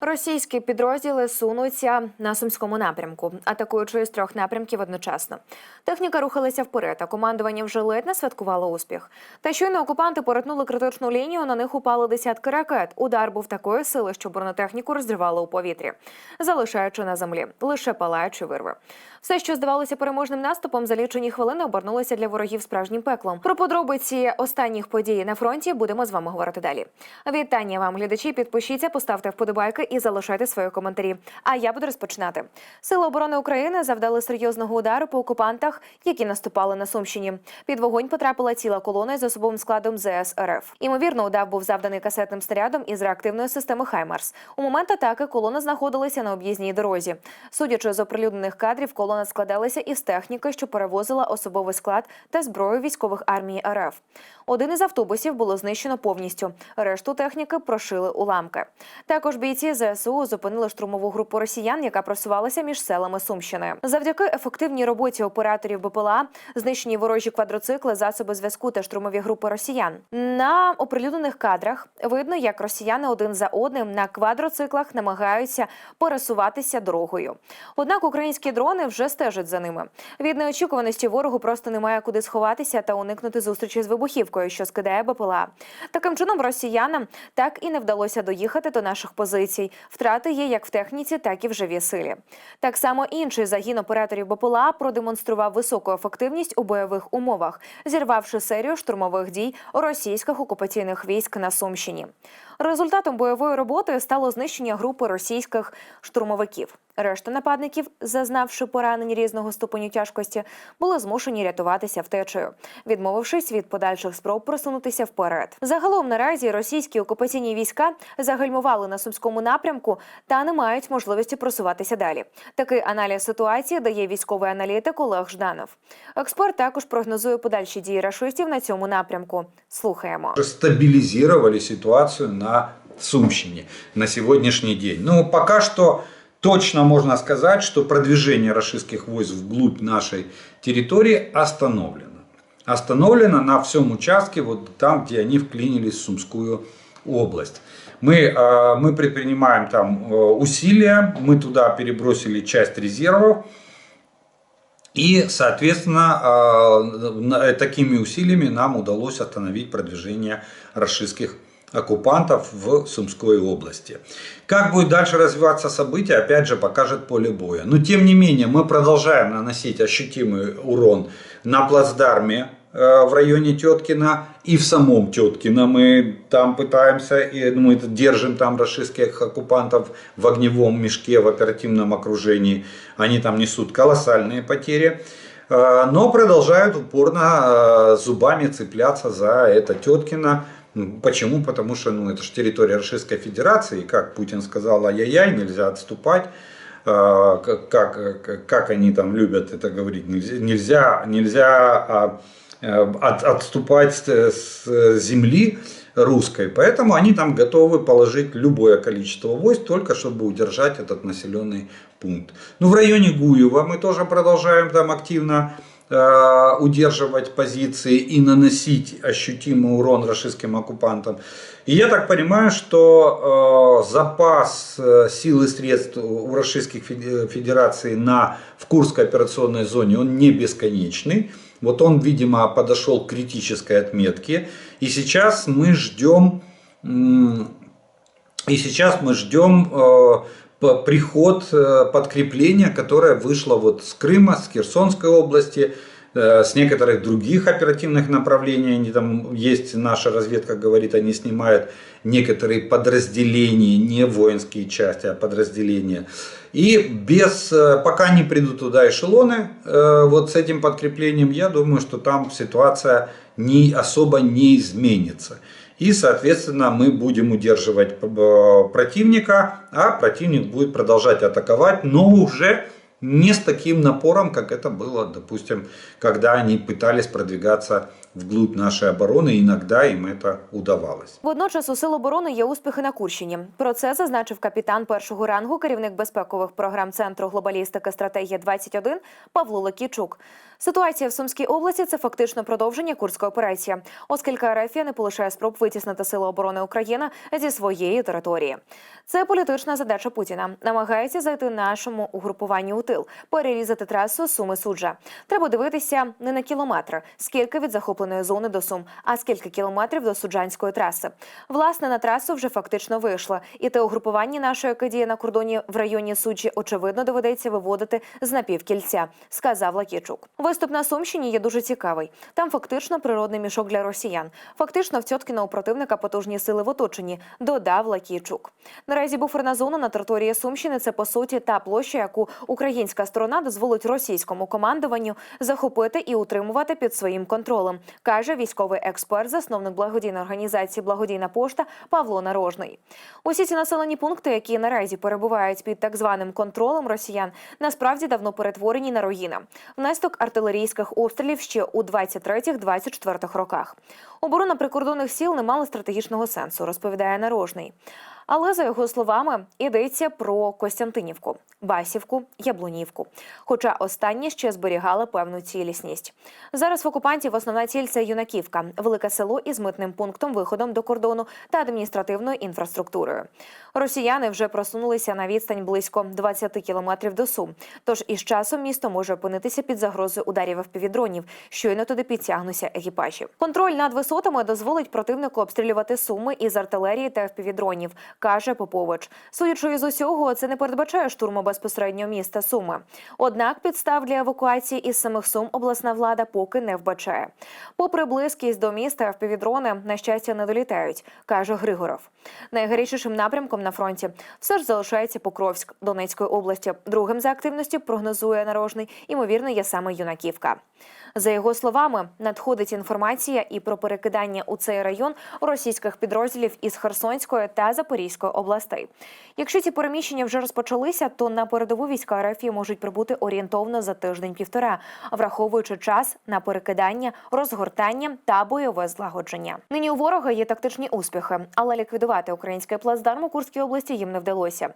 Російські підрозділи сунуться на сумському напрямку, атакуючи з трьох напрямків одночасно. Техніка рухалася вперед, а командування вже ледь не святкувало успіх. Та щойно окупанти перетнули критичну лінію. На них упали десятки ракет. Удар був такої сили, що бронетехніку розривало у повітрі, залишаючи на землі лише палаючі вирви. Все, що здавалося переможним наступом, за лічені хвилини обернулося для ворогів справжнім пеклом. Про подробиці останніх подій на фронті будемо з вами говорити далі. Вітання вам, глядачі. Підпишіться, поставте вподобайки і залишайте свої коментарі. А я буду розпочинати. Сили оборони України завдали серйозного удару по окупантах, які наступали на Сумщині. Під вогонь потрапила ціла колона з особовим складом ЗС РФ. Імовірно, удар був завданий касетним снарядом із реактивної системи Хаймарс. У момент атаки колона знаходилася на об'їзній дорозі. Судячи з оприлюднених кадрів, колона складалася із техніки, що перевозила особовий склад та зброю військових армії РФ. Один із автобусів було знищено повністю. Решту техніки прошили уламки. Також бійці ЗСУ зупинили штурмову групу росіян, яка просувалася між селами Сумщини. Завдяки ефективній роботі операторів БПЛА знищені ворожі квадроцикли, засоби зв'язку та штурмові групи росіян. На оприлюднених кадрах видно, як росіяни один за одним на квадроциклах намагаються пересуватися дорогою. Однак українські дрони вже стежать за ними. Від неочікуваності ворогу просто немає куди сховатися та уникнути зустрічі з вибухівкою, що скидає БПЛА. Таким чином, росіянам так і не вдалося доїхати до наших позицій. Втрати є як в техніці, так і в живій силі. Так само інший загін операторів БПЛА продемонстрував високу ефективність у бойових умовах, зірвавши серію штурмових дій російських окупаційних військ на Сумщині. Результатом бойової роботи стало знищення групи російських штурмовиків. Решта нападників, зазнавши поранень різного ступеню тяжкості, були змушені рятуватися втечею, відмовившись від подальших спроб просунутися вперед. Загалом наразі російські окупаційні війська загальмували на сумському напрямку та не мають можливості просуватися далі. Такий аналіз ситуації дає військовий аналітик Олег Жданов. Експерт також прогнозує подальші дії рашистів на цьому напрямку. Слухаємо. стабилизировали ситуацию на Сумщине на сегодняшний день. Ну, пока что точно можно сказать, что продвижение российских войск вглубь нашей территории остановлено. Остановлено на всем участке, вот там, где они вклинились в Сумскую область. Мы, э, мы предпринимаем там э, усилия, мы туда перебросили часть резервов, и, соответственно, э, такими усилиями нам удалось остановить продвижение российских оккупантов в Сумской области. Как будет дальше развиваться событие, опять же, покажет поле боя. Но, тем не менее, мы продолжаем наносить ощутимый урон на плацдарме э, в районе Теткина и в самом Теткино. Мы там пытаемся, и ну, мы держим там российских оккупантов в огневом мешке, в оперативном окружении. Они там несут колоссальные потери. Э, Но продолжают упорно э, зубами цепляться за это Теткино. Почему? Потому что ну, это же территория Российской Федерации. И как Путин сказал, ай-яй-яй, нельзя отступать. Э, Как, как, как они там любят это говорить. Нельзя, нельзя, а, э, от- отступать с, земли русской. Поэтому они там готовы положить любое количество войск, только чтобы удержать этот населенный пункт. Ну, в районе Гуева мы тоже продолжаем там активно удерживать позиции и наносить ощутимый урон российским оккупантам. И я так понимаю, что э, запас э, сил и средств у Российской Феде- Федерации на, в Курской операционной зоне, он не бесконечный. Вот он, видимо, подошел к критической отметке. И сейчас мы ждем и сейчас мы ждем э, приход э, подкрепления, которое вышло вот с Крыма, с Херсонской области, э, с некоторых других оперативных направлений. Они там есть, наша разведка говорит, они снимают некоторые подразделения, не воинские части, а подразделения. И без, э, пока не придут туда эшелоны, э, вот с этим подкреплением, я думаю, что там ситуация не, особо не изменится. И, соответственно, мы будем удерживать э, противника, а противник будет продолжать атаковать, но уже не с таким напором, как это было, допустим, когда они пытались продвигаться вглубь нашей обороны, иногда им это удавалось. Водночас у Сил оборони є успіхи на Курщині. Про це зазначив капітан першого рангу, керівник безпекових програм Центру глобалістики стратегія 21 Павло Лакійчук. Ситуація в Сумській області це фактично продовження курської операції, оскільки Арефія не полишає спроб витіснити сили оборони України зі своєї території. Це політична задача Путіна. Намагається зайти нашому угрупуванню у тил, перерізати трасу Суми Суджа. Треба дивитися не на кілометри, скільки від захопленої зони до Сум, а скільки кілометрів до суджанської траси. Власне, на трасу вже фактично вийшла, і те угрупування нашої діє на кордоні в районі Суджі, очевидно, доведеться виводити з напівкільця, сказав Лакічук. Виступ на Сумщині є дуже цікавий. Там фактично природний мішок для росіян. Фактично в Цьоткіна у противника потужні сили в оточенні, додав Лакійчук. Наразі буферна зона на території Сумщини це по суті та площа, яку українська сторона дозволить російському командуванню захопити і утримувати під своїм контролем, каже військовий експерт, засновник благодійної організації Благодійна пошта Павло Нарожний. Усі ці населені пункти, які наразі перебувають під так званим контролем росіян, насправді давно перетворені на руїни. Внесток артилерійських обстрілів ще у 23-24 роках. Оборона прикордонних сіл не мала стратегічного сенсу, розповідає Нарожний. Але за його словами йдеться про Костянтинівку, Басівку, Яблунівку. Хоча останні ще зберігали певну цілісність. Зараз в окупантів основна ціль це юнаківка, велике село із митним пунктом, виходом до кордону та адміністративною інфраструктурою. Росіяни вже просунулися на відстань близько 20 кілометрів до Сум. Тож із часом місто може опинитися під загрозою ударів впівдронів, щойно туди підтягнуться екіпажі. Контроль над висотами дозволить противнику обстрілювати суми із артилерії та впівдронів, каже Попович. Судячи із усього, це не передбачає штурму безпосередньо міста Суми. Однак підстав для евакуації із самих Сум обласна влада поки не вбачає. Попри близькість до міста, впівдрони, на щастя, не долітають, каже Григоров. Найгарячішим напрямком на фронті все ж залишається Покровськ Донецької області. Другим за активністю прогнозує нарожний, ймовірно, є саме юнаківка. За його словами, надходить інформація і про перекидання у цей район російських підрозділів із Херсонської та Запорізької областей. Якщо ці переміщення вже розпочалися, то на передову війська РФ можуть прибути орієнтовно за тиждень-півтора, враховуючи час на перекидання, розгортання та бойове злагодження. Нині у ворога є тактичні успіхи, але ліквідувати український плацдарм у Курській області їм не вдалося.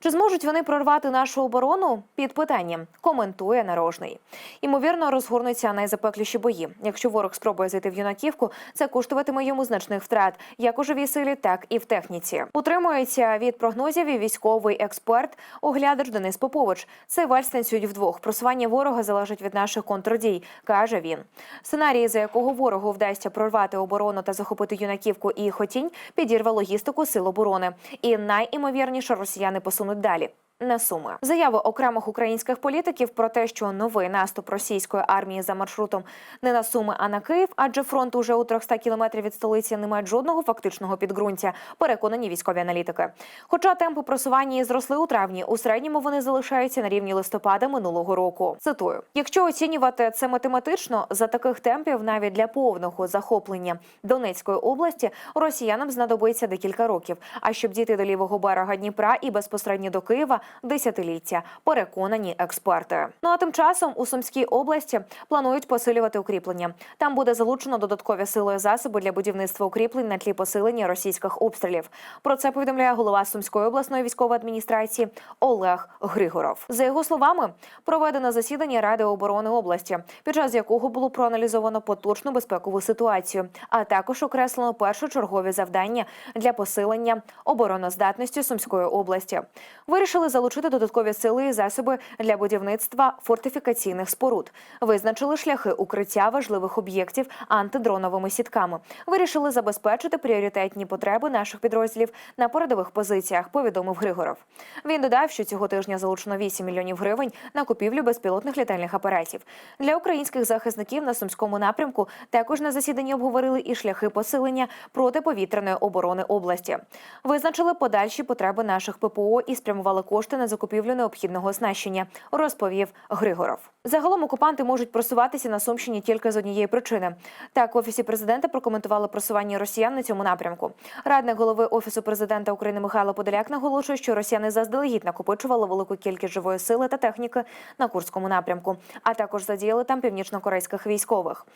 Чи зможуть вони прорвати нашу оборону? Під питанням коментує нарожний. Ймовірно, розгорнуться найзапекліші бої. Якщо ворог спробує зайти в юнаківку, це коштуватиме йому значних втрат, як у живій силі, так і в техніці. Утримується від прогнозів і військовий експерт, оглядач Денис Попович. Цей вальс танцюють вдвох. Просування ворога залежить від наших контрдій, каже він. Сценарій, за якого ворогу вдасться прорвати оборону та захопити юнаківку і хотінь, підірве логістику сил оборони. І найімовірніше росіяни посунуть далі. На суми заяви окремих українських політиків про те, що новий наступ російської армії за маршрутом не на суми, а на Київ, адже фронт уже у 300 кілометрів від столиці не має жодного фактичного підґрунтя. Переконані військові аналітики. Хоча темпи просування і зросли у травні, у середньому вони залишаються на рівні листопада минулого року. Цитую: якщо оцінювати це математично, за таких темпів навіть для повного захоплення Донецької області росіянам знадобиться декілька років. А щоб дійти до лівого берега Дніпра і безпосередньо до Києва десятиліття. Переконані експерти. Ну а тим часом у Сумській області планують посилювати укріплення. Там буде залучено додаткові сили і засоби для будівництва укріплень на тлі посилення російських обстрілів. Про це повідомляє голова Сумської обласної військової адміністрації Олег Григоров. За його словами, проведено засідання Ради оборони області, під час якого було проаналізовано поточну безпекову ситуацію, а також окреслено першочергові завдання для посилення обороноздатності Сумської області. Вирішили залучити додаткові сили і засоби для будівництва фортифікаційних споруд. Визначили шляхи укриття важливих об'єктів антидроновими сітками. Вирішили забезпечити пріоритетні потреби наших підрозділів на передових позиціях. Повідомив Григоров. Він додав, що цього тижня залучено 8 мільйонів гривень на купівлю безпілотних літальних апаратів для українських захисників на сумському напрямку. Також на засіданні обговорили і шляхи посилення протиповітряної оборони області. Визначили подальші потреби наших ППО і спрямували кошти на закупівлю необхідного оснащення, розповів Григоров. Загалом окупанти можуть просуватися на Сумщині тільки з однієї причини. Так, в офісі президента прокоментували просування росіян на цьому напрямку. Радник голови офісу президента України Михайло Подоляк наголошує, що росіяни заздалегідь накопичували велику кількість живої сили та техніки на курському напрямку, а також задіяли там північно-корейських військових.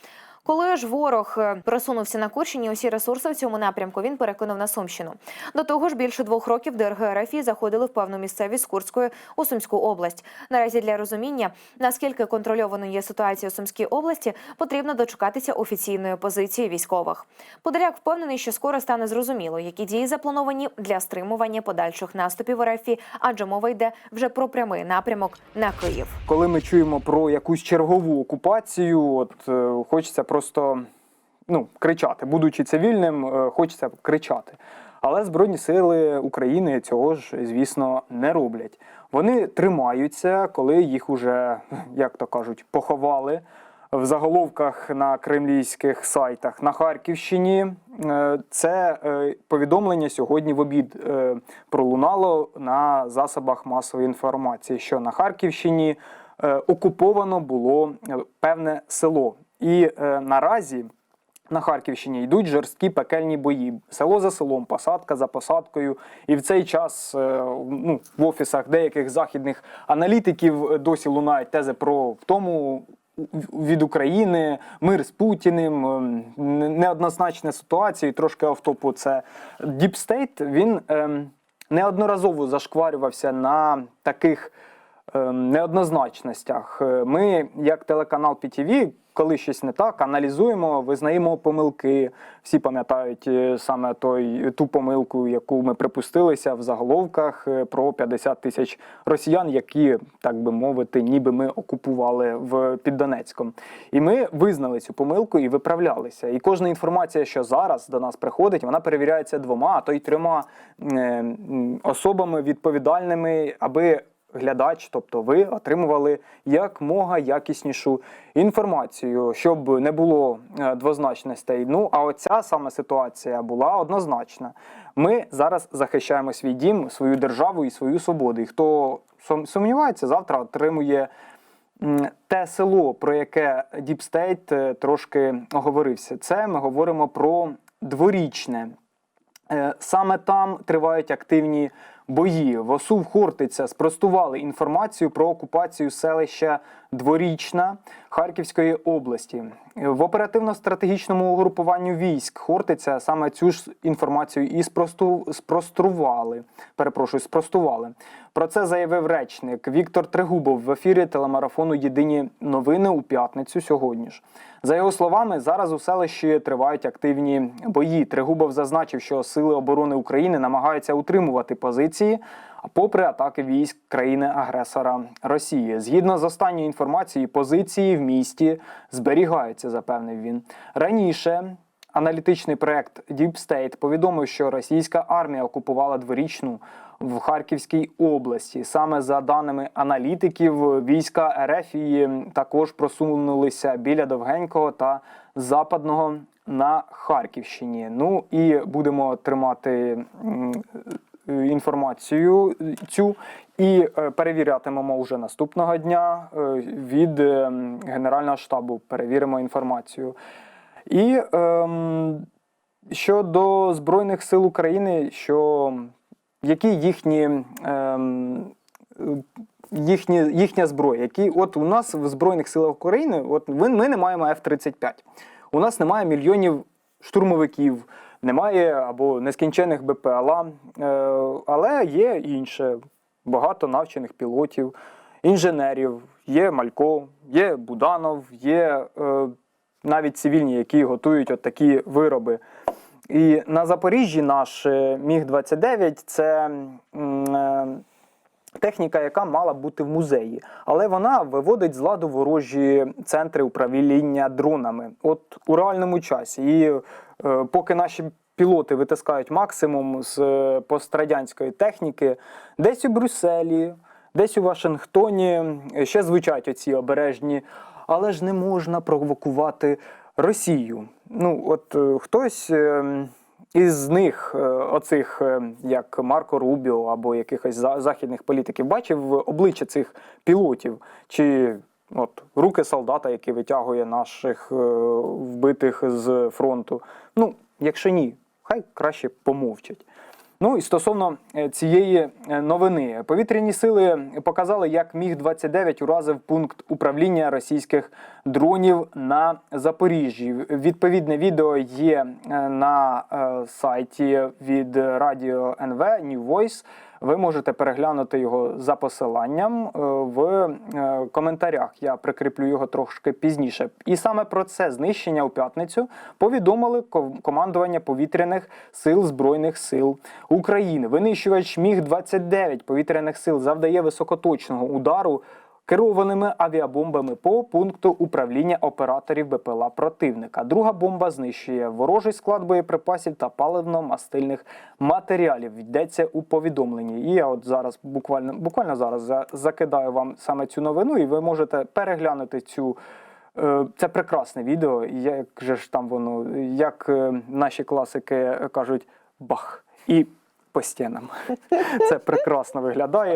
Коли ж ворог е, просунувся на Курщині, усі ресурси в цьому напрямку він перекинув на Сумщину. До того ж, більше двох років ДРГ РФ заходили в певну місцевість Курської у Сумську область. Наразі для розуміння, наскільки контрольованою є ситуація у Сумській області, потрібно дочекатися офіційної позиції військових. Подоляк впевнений, що скоро стане зрозуміло, які дії заплановані для стримування подальших наступів РФ, адже мова йде вже про прямий напрямок на Київ. коли ми чуємо про якусь чергову окупацію, от е, хочеться просто ну, кричати. Будучи цивільним, е, хочеться кричати. Але Збройні сили України цього ж, звісно, не роблять. Вони тримаються, коли їх уже, як то кажуть, поховали в заголовках на кремлівських сайтах на Харківщині. Е, Це е, повідомлення сьогодні в обід пролунало на засобах масової інформації, що на Харківщині окуповано було певне село. І е, наразі на Харківщині йдуть жорсткі пекельні бої. Село за селом, посадка за посадкою. І в цей час е, ну, в офісах деяких західних аналітиків досі лунають тези про втому від України, мир з Путіним, ем, неоднозначна ситуація, і трошки автопу це State, Він ем, неодноразово зашкварювався на таких неоднозначностях. Е, Ми, як телеканал PTV, коли щось не так, аналізуємо, визнаємо помилки. Всі пам'ятають е, саме той ту помилку, яку ми припустилися в заголовках е, про 50 тисяч росіян, які, так би мовити, ніби ми окупували в під Донецьком. І ми визнали цю помилку і виправлялися. І кожна інформація, що зараз до нас приходить, вона перевіряється двома, а то й трьома е, особами відповідальними, аби глядач, тобто ви, отримували якмога якіснішу інформацію, щоб не було е, двозначностей. Ну а оця саме ситуація була однозначна. Ми зараз захищаємо свій дім, свою державу і свою свободу. І хто сумнівається, завтра отримує. Те село, про яке е, трошки оговорився, це ми говоримо про дворічне. Е, Саме там тривають активні бої. В ОСУ в Хортиця спростували інформацію про окупацію селища Дворічна Харківської області. В оперативно-стратегічному угрупуванню військ Хортиця саме цю ж інформацію і спросту, спростували. Перепрошую, спростували. Про це заявив речник Віктор Трегубов в ефірі телемарафону Єдині новини у п'ятницю сьогодні ж. За його словами, зараз у селищі тривають активні бої. Трегубов зазначив, що сили оборони України намагаються утримувати позиції, попри атаки військ країни-агресора Росії. Згідно з останньою інформацією, позиції в місті зберігаються, запевнив він. Раніше аналітичний проект Deep State повідомив, що російська армія окупувала дворічну в Харківській області. Саме за даними аналітиків, війська Ерефії також просунулися біля Довгенького та Западного на Харківщині. Ну і будемо тримати інформацію цю і е, перевірятимемо вже наступного дня е, від е, Генерального штабу. Перевіримо інформацію. І ем, щодо Збройних сил України, що які їхні, ем, е, їхні, їхня зброя, які от у нас в Збройних силах України, от ви- ми не маємо F-35. У нас немає мільйонів штурмовиків, немає або нескінчених БПЛА, е, але є інше. Багато навчених пілотів, інженерів, є Малько, є Буданов, є е, навіть цивільні, які готують от такі вироби. І на Запоріжжі наш е, Міг-29 це техніка, яка мала бути в музеї, але вона виводить з ладу ворожі центри управління дронами. От у реальному часі. І е, поки наші пілоти витискають максимум з е, пострадянської техніки, десь у Брюсселі, десь у Вашингтоні е, ще звучать оці обережні, але ж не можна провокувати Росію. Ну, от е, хтось. е, із них, е, оцих, е, як Марко Рубіо або якихось західних політиків, бачив обличчя цих пілотів, чи от руки солдата, який витягує наших е, вбитих з фронту. Ну, якщо ні, хай краще помовчать. Ну і стосовно е, цієї е, новини, повітряні сили показали, як міг 29 уразив пункт управління російських дронів на Запоріжжі. Відповідне відео є е, на сайті від радіо НВ New Voice. Ви можете переглянути його за посиланням е, в е, коментарях. Я прикріплю його трошки пізніше. І саме про це знищення у п'ятницю повідомили ком- командування повітряних сил збройних сил України. Винищувач міг 29 повітряних сил завдає високоточного удару. Керованими авіабомбами по пункту управління операторів БПЛА противника. Друга бомба знищує ворожий склад боєприпасів та паливно-мастильних матеріалів. Йдеться у повідомленні. І я от зараз буквально буквально зараз закидаю вам саме цю новину, і ви можете переглянути цю. е, Це прекрасне відео. Як же ж там воно, як е, наші класики кажуть, бах і по стінам. Це прекрасно виглядає.